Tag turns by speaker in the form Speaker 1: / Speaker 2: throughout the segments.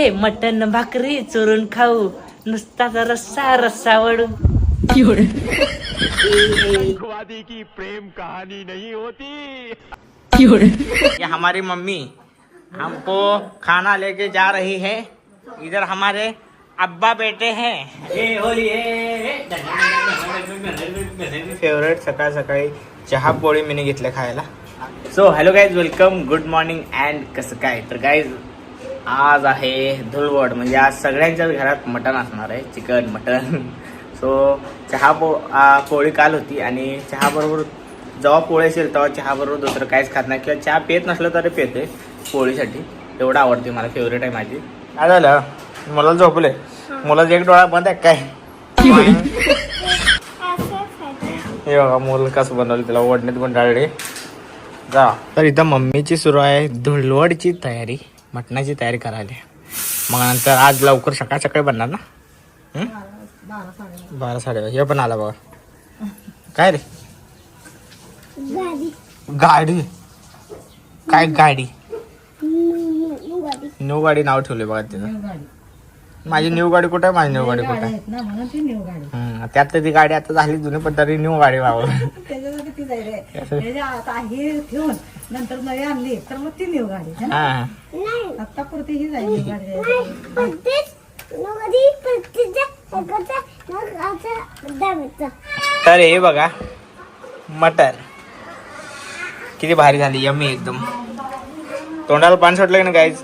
Speaker 1: हे मटन भाकरी चुरून खाऊ. नुसताचा रस्सा रस्सा वडू.
Speaker 2: वादी की प्रेम कहानी नहीं होती.
Speaker 3: ये हमारी मम्मी हमको खाना लेके जा रही है. इधर हमारे अब्बा बेटे हैं. फेवरेट सकाळ सकाळी चहा पोळी मिनी घेतल्या खायला. So hello guys welcome good morning and कसं काय? तर गाईज आज आहे धुळवड. म्हणजे आज सगळ्यांच्याच घरात मटण असणार आहे. चिकन मटण. सो चहा पो पोळी काल होती आणि चहा बरोबर जेव्हा पोळी असेल तेव्हा चहा बरोबर दुसरं काहीच खात नाही. किंवा चहा पेत नसलं तरी पेते पोळीसाठी. एवढं आवडते मला. फेवरेट आहे माझी. काय झालं? मला झोपले. मुलाचा एक डोळा बंद आहे काय? हे बघा मुलं कसं बनवलं त्याला ओढण्यात गुंडाळले. जा. तर इथं मम्मीची सुरू आहे धुळवडची तयारी. मटणाची तयारी करायला. मग नंतर आज लवकर सकाळ सकाळी बनणार ना? बारा साडे हे पण आला बघा. काय रे? गाडी. काय गाडी? न्यू गाडी नाव ठेवले बघा तिथं. माझी न्यू गाडी कुठे आहे? माझी न्यू गाडी कुठे आहे?
Speaker 4: ना म्हणून ती न्यू गाडी.
Speaker 3: हं, त्यातलं ती गाडी आता झाली जुनी पण तरी न्यू गाडी वावर
Speaker 4: त्याच्यासाठी ती जाईल रे त्याच्या आता ही ठेवून नंतर नवी आणली तर मग ती गाडी है ना?
Speaker 3: हा.
Speaker 4: आता पुरती ही जाईल गाडी.
Speaker 3: तर हे बघा मटर. किती भारी झाली यम्मी एकदम. तोंडाला पान सुटलं की ना काहीच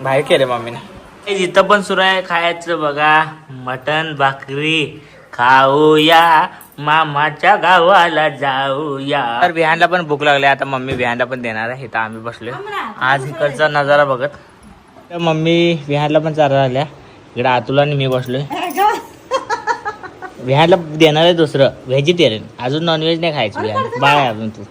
Speaker 3: बाहेर केले मम्मीने. इथं पण सुरू आहे खायचं बघा. मटन भाकरी खाऊया. मामाच्या गावाला जाऊया. तर बिहानला पण भूक लागली आता मम्मी बिहानला पण देणार आहे इथं आम्ही बसलोय. आज इकडचा नजारा बघत. तर मम्मी बिहारला पण चारा आल्या इकडे आतुला आणि मी बसलोय. विहारला देणार आहे दुसरं व्हेजिटेरियन. अजून नॉनव्हेज नाही खायचं विहार बाळ आहे अजून तू.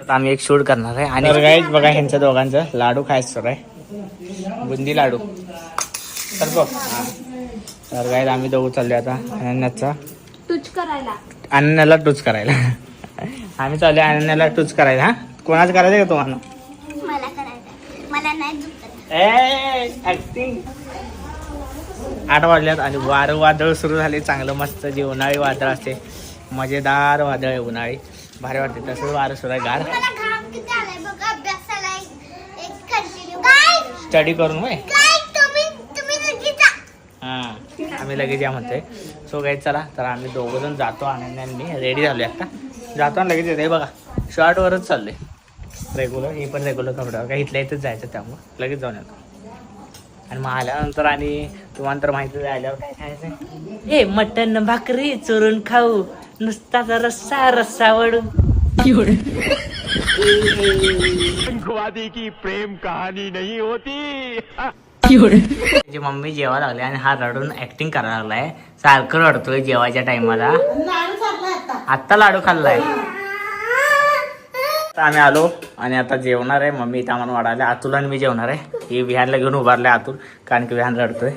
Speaker 3: आता आम्ही एक शूट करणार आहे आणि गाईच बघा ह्यांच्या दोघांचं. लाडू खायचं सुरू आहे. बुंदी लाडू. तर बघ. तर गाईज आम्ही दोघं चाललो आता अनन्याचा.
Speaker 5: टूच करायला.
Speaker 3: अनन्याला टूच करायला. आम्ही चाललो अनन्याला टूच करायला हा? कोणाचं करायचं का तुम्हाला?
Speaker 5: मला करायचं मला नाही
Speaker 3: ऍक्टिंग आठ वाजल्यात आणि वारं वादळ सुरू झाले. चांगलं मस्त जे उन्हाळी वादळ असते मजेदार वादळ आहे उन्हाळी. भारी वाटते तसंच वारं सुरू आहे गार.
Speaker 5: बघ
Speaker 3: स्टडी करून वय. हां आम्ही लगेच या म्हणतोय. सो काही चला तर आम्ही दोघं जण जातो आणि मी. रेडी झालोय आता. जातो आणि लगेच येते बघा शॉर्टवरच चाललोय. रेग्युलर हे पण रेग्युलर कपड्यावर. काय इथल्या इथंच जायचं त्यामुळं. लगेच जाऊन येतो. आणि मग आल्यानंतर आणि तुम्हाला तर माहिती आल्यावर काय खायचं?
Speaker 1: हे मटन भाकरी चुरून खाऊ. नुसताचा रस्सा रस्सा वडू.
Speaker 2: की प्रेम कहानी नहीं होती.
Speaker 3: मम्मी जेवा लागली आणि हा रडून ऍक्टिंग करायला लागलाय. सारखं रडतोय जेवायच्या टायमाला आत्ता लाडू खाल्लाय. आता आम्ही आलो आणि आता जेवणार आहे. मम्मी आम्हाला वाढायला. अतुल आणि मी जेवणार आहे. ही विहानला घेऊन उभारलाय अतुल कारण की विहान रडतोय.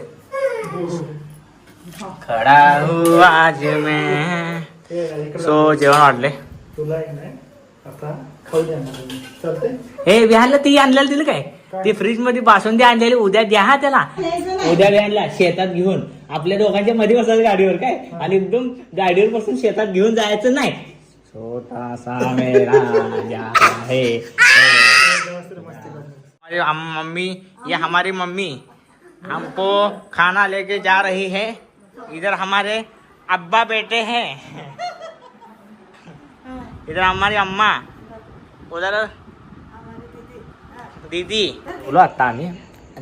Speaker 3: खडा आज मैं. सो जेवण वाढले. हे विहानला ती आणलेलं दिलं काय? ती फ्रीजमध्ये बासुंदी आणलेली. उद्या द्या हा त्याला. उद्या विहानला शेतात घेऊन. आपल्या दोघांच्या मध्ये बसायचं गाडीवर काय? आणि एकदम गाडीवर बसून शेतात घेऊन जायचं नाही. छोटासा मेरा राजा है। हमारी हम- मम्मी ये हमारी मम्मी हमको खाना लेके जा रही है। इधर हमारे अब्बा बेटे हैं। इधर हमारी अम्मा उधर दीदी। बोलो आता आम्ही.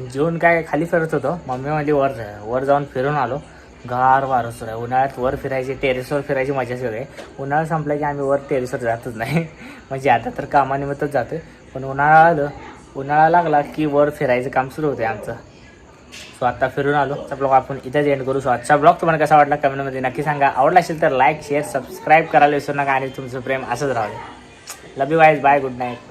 Speaker 3: जेवण काय खाली फिरत होतो. मम्मी म्हणजे वर वर जाऊन फिरून आलो. गार वारं सुरू आहे. उन्हाळ्यात वर फिरायची टेरेसवर फिरायची मजा सुरू आहे. उन्हाळा संपला की आम्ही वर टेरेसवर जातच नाही. म्हणजे आता तर कामानिमित्तच जातो पण उन्हाळा आलं उन्हाळा लागला की वर फिरायचं काम सुरू होते आमचं. सो आता फिरून आलो. तर ब्लॉग आपण इथेच एंड करू. सो आजचा ब्लॉग तुम्हाला कसा वाटला कमेंटमध्ये नक्की सांगा. आवडला असेल तर लाईक शेअर सबस्क्राईब करायला विसरू नका आणि तुमचं प्रेम असंच राहू love you guys bye good night